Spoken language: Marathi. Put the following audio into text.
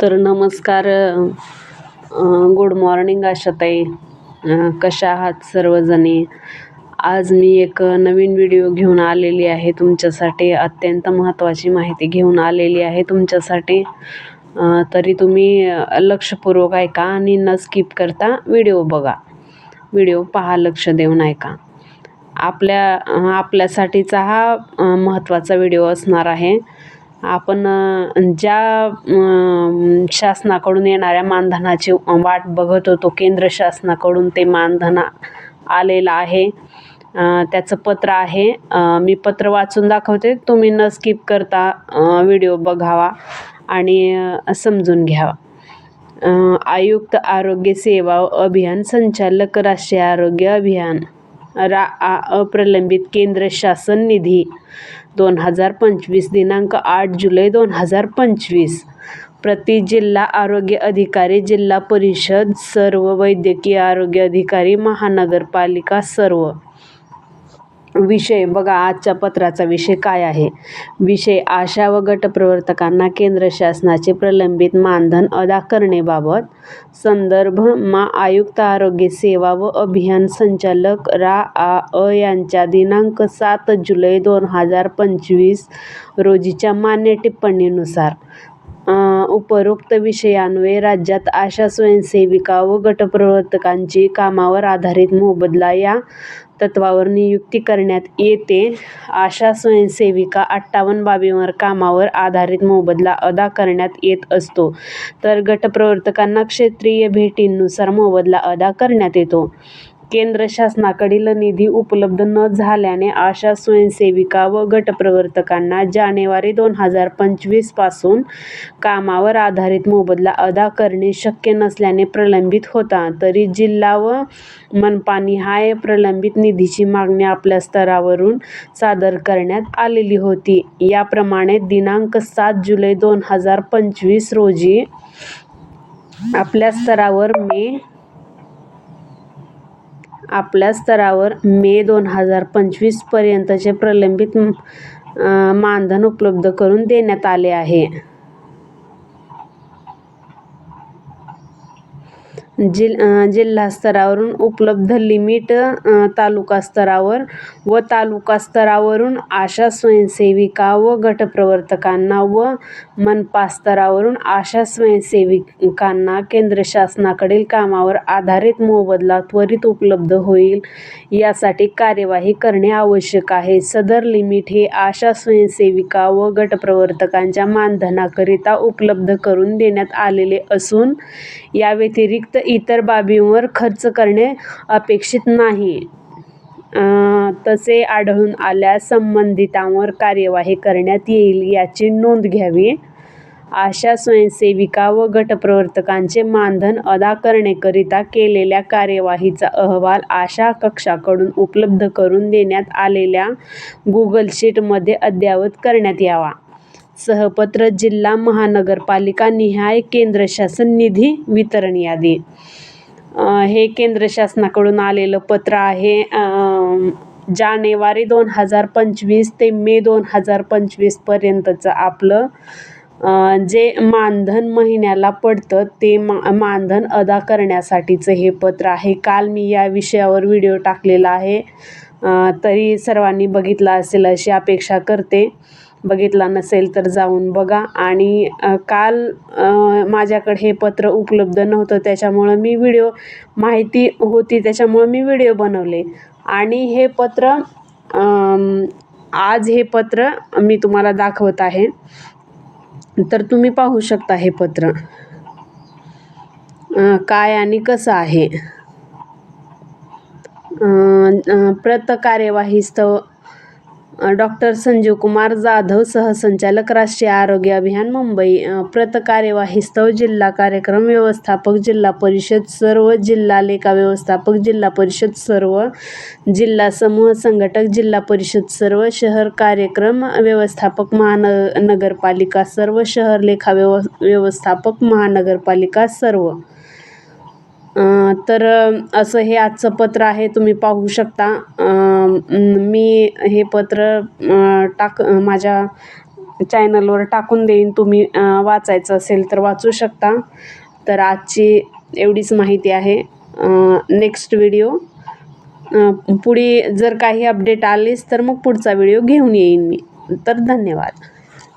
तर नमस्कार गुड मॉर्निंग आशाताई. कशा आहात सर्वजणी? आज मी एक नवीन व्हिडिओ घेऊन आलेली आहे तुमच्यासाठी. अत्यंत महत्त्वाची माहिती घेऊन आलेली आहे तुमच्यासाठी. तरी तुम्ही लक्षपूर्वक ऐका आणि न स्किप करता व्हिडिओ बघा. व्हिडिओ पहा लक्ष देऊन ऐका. आपल्या आपल्यासाठीचा हा महत्त्वाचा व्हिडिओ असणार आहे. आपण ज्या शासनाकडून येणाऱ्या मानधनाची वाट बघत होतो केंद्र शासनाकडून ते मानधन आलेलं आहे. त्याचं पत्र आहे. मी पत्र वाचून दाखवते. तुम्ही न स्किप करता व्हिडिओ बघावा आणि समजून घ्यावा. आयुक्त आरोग्य सेवा अभियान संचालक राष्ट्रीय आरोग्य अभियान रा अप्रलंबित केंद्र शासन निधी दोन हजार पंचवीस दिनांक आठ जुलै दोन हजार पंचवीस. प्रति जिल्हा आरोग्य अधिकारी जिल्हा परिषद सर्व वैद्यकीय आरोग्य अधिकारी महानगरपालिका सर्व. विषय बघा आजच्या पत्राचा विषय काय आहे? विषय आशा व गटप्रवर्तकांना केंद्र शासनाचे प्रलंबित मानधन अदा करणेबाबत संदर्भ मा आयुक्त आरोग्य सेवा व अभियान संचालक रा आ अ यांच्या दिनांक सात जुलै दोन हजार पंचवीस रोजीच्या मान्य टिप्पणीनुसार उपरोक्त विषयान्वये राज्यात आशा स्वयंसेविका व गटप्रवर्तकांची कामावर आधारित मोबदला या तत्वावर नियुक्ती करण्यात येते. आशा स्वयंसेविका अठ्ठावन्न बाबींवर कामावर आधारित मोबदला अदा करण्यात येत असतो. तर गटप्रवर्तकांना क्षेत्रीय भेटींनुसार मोबदला अदा करण्यात येतो. केंद्र शासनाकडील निधी उपलब्ध न झाल्याने आशा स्वयंसेविका व गटप्रवर्तकांना जानेवारी दोन हजार पंचवीसपासून कामावर आधारित मोबदला अदा करणे शक्य नसल्याने प्रलंबित होता. तरी जिल्हा व मनपानिहाय प्रलंबित निधीची मागणी आपल्या स्तरावरून सादर करण्यात आलेली होती. याप्रमाणे दिनांक सात जुलै दोन हजार पंचवीस रोजी आपल्या स्तरावर मे आपल्या स्तरावर मे दोन हजार पंचवीसपर्यंतचे प्रलंबित मानधन उपलब्ध करून देण्यात आले आहे. जिल जिल्हास्तरावरून उपलब्ध लिमिट तालुकास्तरावर व तालुकास्तरावरून आशा स्वयंसेविका व गटप्रवर्तकांना व मनपा स्तरावरून आशा स्वयंसेविकांना केंद्र शासनाकडील कामावर आधारित मोबदला त्वरित उपलब्ध होईल. यासाठी कार्यवाही करणे आवश्यक आहे. सदर लिमिट हे आशा स्वयंसेविका व गटप्रवर्तकांच्या मानधनाकरिता उपलब्ध करून देण्यात आलेले असून या व्यतिरिक्त इतर बाबींवर खर्च करणे अपेक्षित नाही. तसे आढळून आल्यास संबंधितांवर कार्यवाही करण्यात येईल याची नोंद घ्यावी. आशा स्वयंसेविका व गटप्रवर्तकांचे मानधन अदा करण्याकरिता केलेल्या कार्यवाहीचा अहवाल आशा कक्षाकडून उपलब्ध करून देण्यात आलेल्या गुगल शीटमध्ये अद्ययावत करण्यात यावा. सहपत्र जिल्हा महानगरपालिका निहाय केंद्र शासन निधी वितरण यादी. हे केंद्र शासनाकडून आलेलं पत्र आहे जानेवारी दोन हजार पंचवीस ते मे दोन हजार पंचवीसपर्यंतचं आपलं. जे मानधन महिन्याला पडतं ते मा मानधन अदा करण्यासाठीचं हे पत्र आहे. काल मी या विषयावर व्हिडिओ टाकलेला आहे. तरी सर्वांनी बघितला असेल अशी अपेक्षा करते. बघितला नसेल तर जाऊन बघा. आणि काल माझ्याकडे हे पत्र उपलब्ध नव्हतं त्याच्यामुळं मी व्हिडिओ माहिती होती त्याच्यामुळं मी व्हिडिओ बनवले. आणि हे पत्र आज हे पत्र मी तुम्हाला दाखवत आहे. तर तुम्ही पाहू शकता हे पत्र. काय आणि कसं आहे? प्रत कार्यवाहीस्थ डॉक्टर संजीव कुमार जाधव सहसंचालक राष्ट्रीय आरोग्य अभियान मुंबई. अ, प्रत कार्यवाही स्थळ जिल्हा कार्यक्रम व्यवस्थापक जिल्हा परिषद सर्व जिल्हा लेखा व्यवस्थापक जिल्हा परिषद सर्व जिल्हा समूह संघटक जिल्हा परिषद सर्व शहर कार्यक्रम व्यवस्थापक महानगरपालिका सर्व शहर लेखा व्यव व्यवस्थापक महानगरपालिका सर्व तर असं हे आजचं पत्र आहे तुम्ही पाहू शकता. मी हे पत्र टाक माझ्या चॅनलवर टाकून देईन. तुम्ही वाचायचं असेल तर वाचू शकता. तर आजची एवढीच माहिती आहे. नेक्स्ट व्हिडिओ पुढे जर काही अपडेट आलेच तर मग पुढचा व्हिडिओ घेऊन येईन मी. तर धन्यवाद.